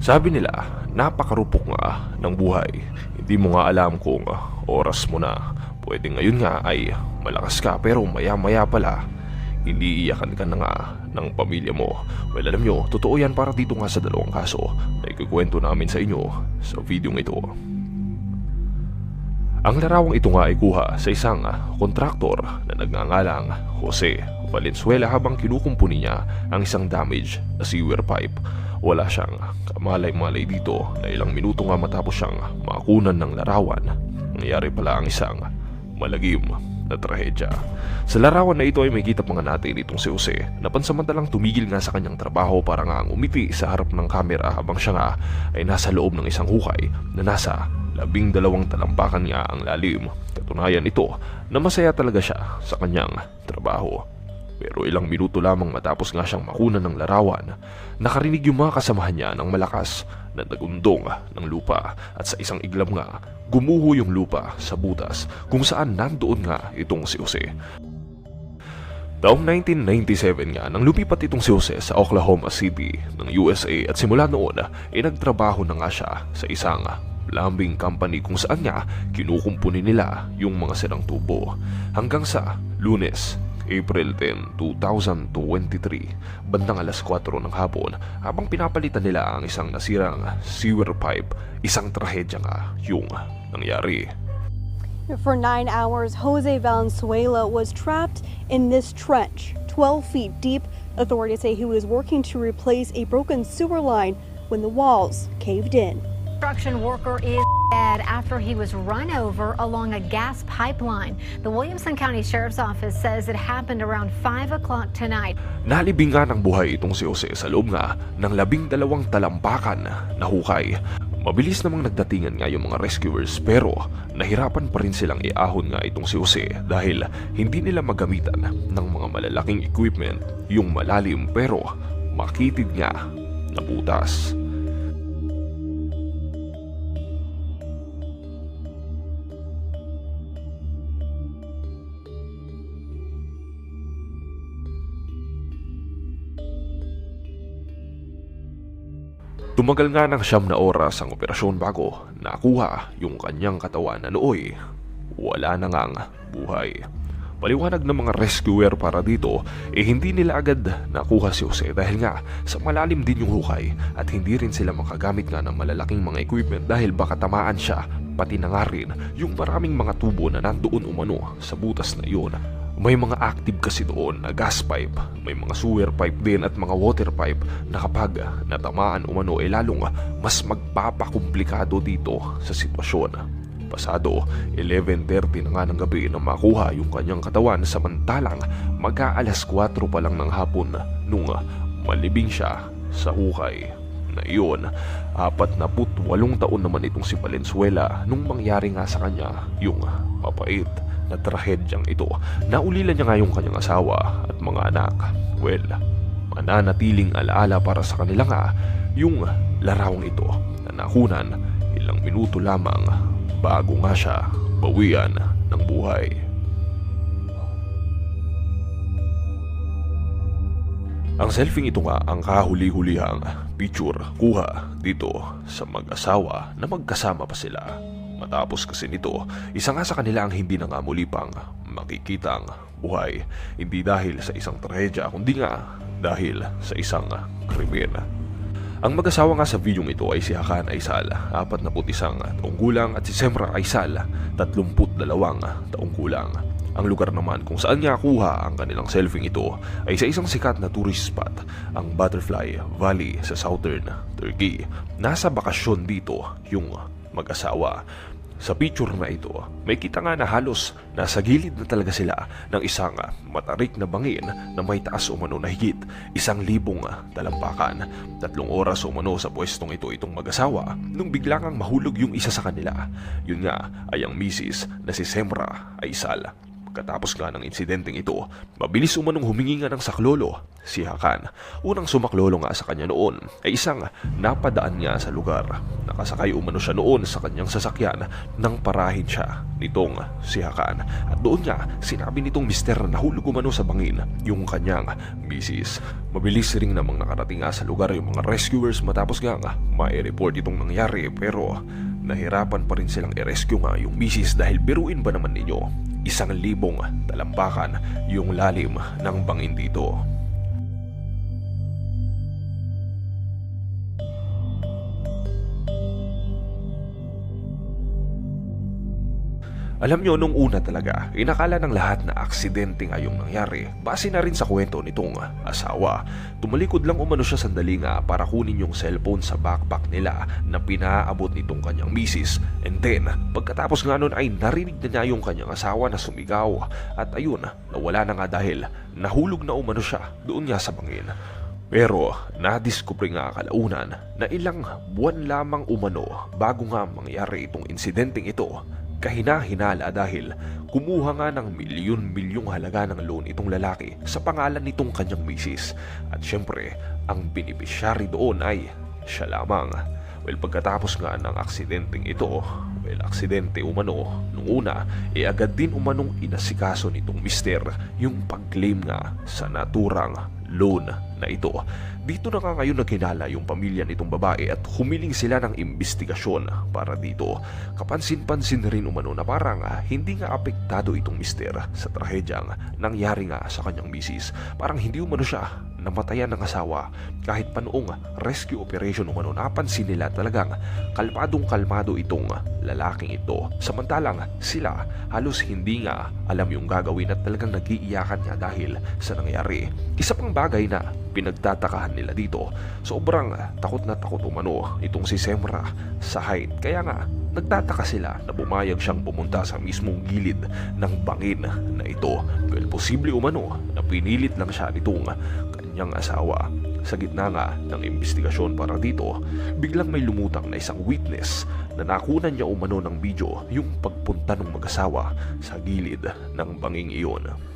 Sabi nila, napakarupok nga ng buhay. Hindi mo nga alam kung oras mo na. Pwede ngayon nga ay malakas ka pero maya maya pala, hindi iyakan ka na nga ng pamilya mo. Well alam nyo, totoo yan para dito nga sa dalawang kaso na ikukwento namin sa inyo sa video ito. Ang larawang ito nga ay kuha sa isang kontraktor na nagngangalang Jose Valenzuela habang kinukumpuni niya ang isang damage na sewer pipe. Wala siyang kamalay-malay dito na ilang minuto nga matapos siyang makunan ng larawan. Nangyari pala ang isang malagim na trahedya. Sa larawan na ito ay may kita pa nga natin itong si Jose na pansamantalang tumigil nga sa kanyang trabaho para nga umiti sa harap ng kamera habang siya nga ay nasa loob ng isang hukay na nasa labing dalawang talampakan nga ang lalim. Katunayan ito na masaya talaga siya sa kanyang trabaho. Pero ilang minuto lamang matapos nga siyang makunan ng larawan, nakarinig yung mga kasamahan niya ng malakas na nagundong ng lupa at sa isang iglap nga, gumuho yung lupa sa butas kung saan nandoon nga itong si Jose. Taong 1997 nga nang lumipat itong si Jose sa Oklahoma City ng USA at simula noon ay nagtrabaho na nga siya sa isang plumbing company kung saan nga kinukumpuni nila yung mga sirang tubo. Hanggang sa lunes, April 10, 2023, bandang alas 4 ng hapon habang pinapalitan nila ang isang nasirang sewer pipe, isang trahedya nga yung nangyari. For nine hours, Jose Valenzuela was trapped in this trench, 12 feet deep. Authorities say he was working to replace a broken sewer line when the walls caved in. Construction worker is after he was run over along a gas pipeline. The Williamson County Sheriff's Office says it happened around 5 o'clock tonight. Nalibing nga ng buhay itong si Jose sa loob nga ng labing dalawang talampakan na hukay. Mabilis namang nagdatingan nga yung mga rescuers pero nahirapan pa rin silang iahon nga itong si Jose dahil hindi nila magamitan ng mga malalaking equipment yung malalim pero makitid nga na butas. Tumagal nga ng siyam na oras ang operasyon bago nakuha yung kanyang katawan na nooy wala na ngang buhay. Paliwanag ng mga rescuer para dito, eh hindi nila agad nakuha si Jose dahil nga sa malalim din yung hukay at hindi rin sila makagamit nga ng malalaking mga equipment dahil baka tamaan siya pati na nga rin yung maraming mga tubo na nandoon umano sa butas na iyon. May mga active kasi doon na gas pipe, may mga sewer pipe din at mga water pipe na kapag natamaan umano ay lalong mas magpapakomplikado dito sa sitwasyon. Pasado, 11.30 na nga ng gabi na makuha yung kanyang katawan samantalang mag-aalas 4 pa lang ng hapon nung malibing siya sa hukay. Na iyon, apat na walong taon naman itong si Valenzuela nung mangyari nga sa kanya yung mapait na trahedyang ito. Naulila niya nga yung kanyang asawa at mga anak. Well, mananatiling alaala para sa kanila nga yung larawang ito na nakunan ilang minuto lamang bago nga siya bawian ng buhay. Ang selfie ito nga ang kahuli-hulihang picture kuha dito sa mag-asawa na magkasama pa sila. Matapos kasi nito, isa nga sa kanila ang hindi na nga muli pang makikitang buhay. Hindi dahil sa isang trahedya, kundi nga dahil sa isang krimen. Ang mag-asawa nga sa videong ito ay si Hakan Aysal, 41 taong gulang at si Semra Aysal, 32 taong gulang. Ang lugar naman kung saan niya kuha ang kanilang selfie ito ay sa isang sikat na tourist spot, ang Butterfly Valley sa southern Turkey. Nasa bakasyon dito yung mag-asawa. Sa picture na ito, may kita nga na halos nasa gilid na talaga sila ng isang matarik na bangin na may taas umano na higit isang libong talampakan. Tatlong oras umano sa pwestong ito itong mag-asawa nung biglang ang mahulog yung isa sa kanila. Yun nga ay ang misis na si Semra Aysal. Pagkatapos nga ng insidenteng ito, mabilis umanong humingi nga ng saklolo. Si Hakan, unang sumaklolo nga sa kanya noon, ay isang napadaan niya sa lugar. Nakasakay umano siya noon sa kanyang sasakyan nang parahin siya nitong si Hakan. At doon nga, sinabi nitong mister na nahulog umano sa bangin yung kanyang misis. Mabilis ring namang nakarating nga sa lugar yung mga rescuers matapos nga nga ma-report itong nangyari pero nahirapan pa rin silang i-rescue nga yung misis dahil biruin ba naman ninyo isang libong talampakan yung lalim ng bangin dito. Alam nyo, nung una talaga, inakala ng lahat na aksidente nga yung nangyari. Base na rin sa kwento nitong asawa. Tumalikod lang umano siya sandali nga para kunin yung cellphone sa backpack nila na pinaabot nitong kanyang misis. And then, pagkatapos nga nun ay narinig na niya yung kanyang asawa na sumigaw. At ayun, nawala na nga dahil nahulog na umano siya doon nga sa bangin. Pero nadiskubre nga kalaunan na ilang buwan lamang umano bago nga mangyari itong insidenteng ito kahina-hinala dahil kumuha nga ng milyon-milyong halaga ng loan itong lalaki sa pangalan nitong kanyang misis. At syempre, ang beneficiary doon ay siya lamang. Well, pagkatapos nga ng aksidenteng ito, well, aksidente umano, nung una, e agad din umanong inasikaso nitong mister yung pag-claim nga sa naturang loan na ito. Dito na nga ngayon naghinala yung pamilya nitong babae at humiling sila ng investigasyon para dito. Kapansin-pansin rin umano na parang ah, hindi nga apektado itong mister sa trahedyang nangyari nga sa kanyang misis. Parang hindi umano siya namatayan ng asawa. Kahit pa noong rescue operation umano napansin nila talagang kalmadong kalmado itong lalaking ito. Samantalang sila halos hindi nga alam yung gagawin at talagang nagiiyakan nga dahil sa nangyari. Isa pang bagay na pinagtatakahan nila dito sobrang takot na takot umano itong si Semra sa height. Kaya nga nagtataka sila na bumayag siyang pumunta sa mismong gilid ng bangin na ito. Well posible umano na pinilit lang siya nitong kanyang asawa. Sa gitna nga ng investigasyon para dito, biglang may lumutang na isang witness na nakunan niya umano ng video yung pagpunta ng mag-asawa sa gilid ng banging iyon.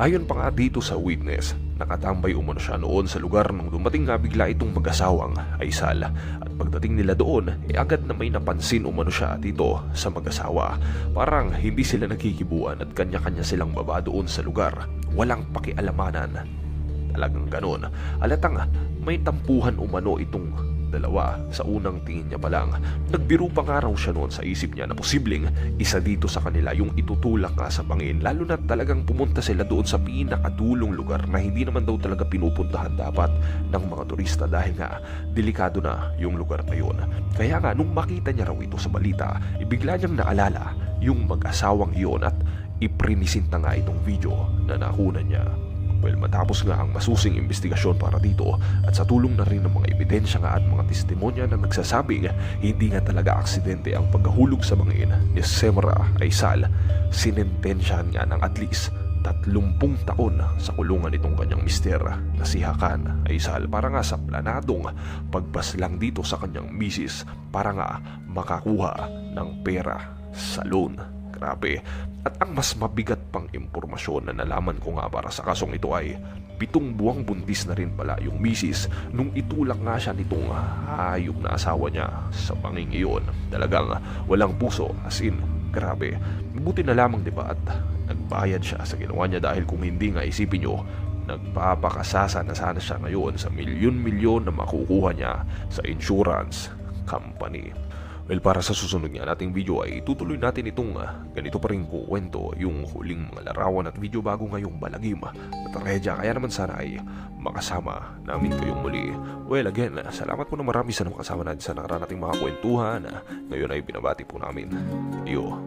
Ayon pa nga dito sa witness, nakatambay umano siya noon sa lugar nung dumating nga bigla itong mag-asawang Aisal. At pagdating nila doon, eh agad na may napansin umano siya dito sa mag-asawa. Parang hindi sila nakikibuan at kanya-kanya silang baba doon sa lugar. Walang pakialamanan. Talagang ganon. Alatang may tampuhan umano itong dalawa sa unang tingin niya pa lang. Nagbiro pa nga raw siya noon sa isip niya na posibleng isa dito sa kanila yung itutulak nga sa bangin lalo na talagang pumunta sila doon sa pinakadulong lugar na hindi naman daw talaga pinupuntahan dapat ng mga turista dahil nga delikado na yung lugar na yun. Kaya nga nung makita niya raw ito sa balita, ibigla niyang naalala yung mag-asawang iyon at iprinisinta nga itong video na nakunan niya. Well, matapos nga ang masusing investigasyon para dito at sa tulong na rin ng mga ebidensya nga at mga testimonya na nagsasabing hindi nga talaga aksidente ang pagkahulog sa bangin ni Semra Aysal, sinentensyahan nga ng at least 30 taon sa kulungan itong kanyang mister na si Hakan Aysal para nga sa planadong pagbaslang dito sa kanyang misis para nga makakuha ng pera sa loan. Grabe. At ang mas mabigat pang impormasyon na nalaman ko nga para sa kasong ito ay pitong buwang buntis na rin pala yung misis nung itulak nga siya nitong hayop na asawa niya sa banging iyon. Talagang walang puso as in grabe. Buti na lamang di ba at nagbayad siya sa ginawa niya dahil kung hindi nga isipin nyo nagpapakasasa na sana siya ngayon sa milyon-milyon na makukuha niya sa insurance company. Well, para sa susunod nga nating video ay tutuloy natin itong ah, ganito pa rin kuwento yung huling mga larawan at video bago ngayong balagim na trahedya. Kaya naman sana ay makasama namin kayong muli. Well, again, ah, salamat po na marami sa nakasama natin sa nakaraan nating mga kwentuhan. Ah, Ngayon ay binabati po namin. Iyo.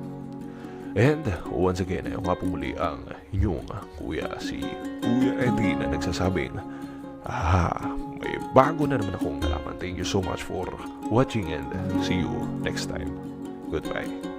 And once again, ay ako nga po muli ang inyong kuya si Kuya Eddie na nagsasabing Ah, may bago na naman akong nalaman. Thank you so much for watching and see you next time. Goodbye.